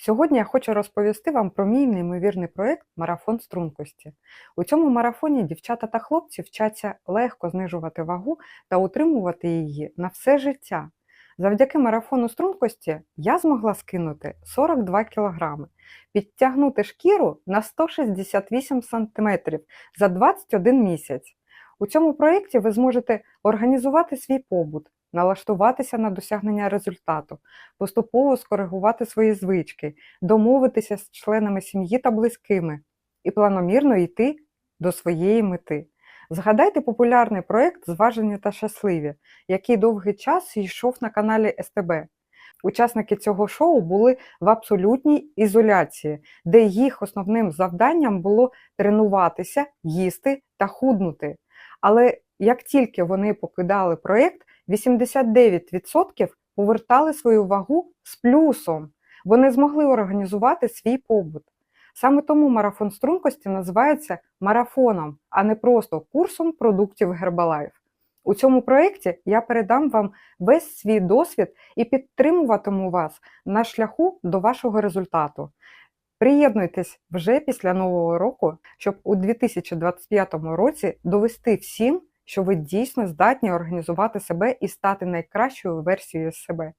Сьогодні я хочу розповісти вам про мій неймовірний проєкт Марафон стрункості. У цьому марафоні дівчата та хлопці вчаться легко знижувати вагу та утримувати її на все життя. Завдяки марафону стрункості я змогла скинути 42 кг, підтягнути шкіру на 168 см за 21 місяць. У цьому проєкті ви зможете організувати свій побут, налаштуватися на досягнення результату, поступово скоригувати свої звички, домовитися з членами сім'ї та близькими і планомірно йти до своєї мети. Згадайте популярний проєкт Зважені та щасливі, який довгий час йшов на каналі СТБ. Учасники цього шоу були в абсолютній ізоляції, де їх основним завданням було тренуватися, їсти та худнути. Але як тільки вони покидали проєкт, 89% повертали свою вагу з плюсом. Вони змогли організувати свій побут. Саме тому марафон стрункості називається марафоном, а не просто курсом продуктів Herbalife. У цьому проєкті я передам вам весь свій досвід і підтримуватиму вас на шляху до вашого результату. Приєднуйтесь вже після нового року, щоб у 2025 році довести всім, що ви дійсно здатні організувати себе і стати найкращою версією себе.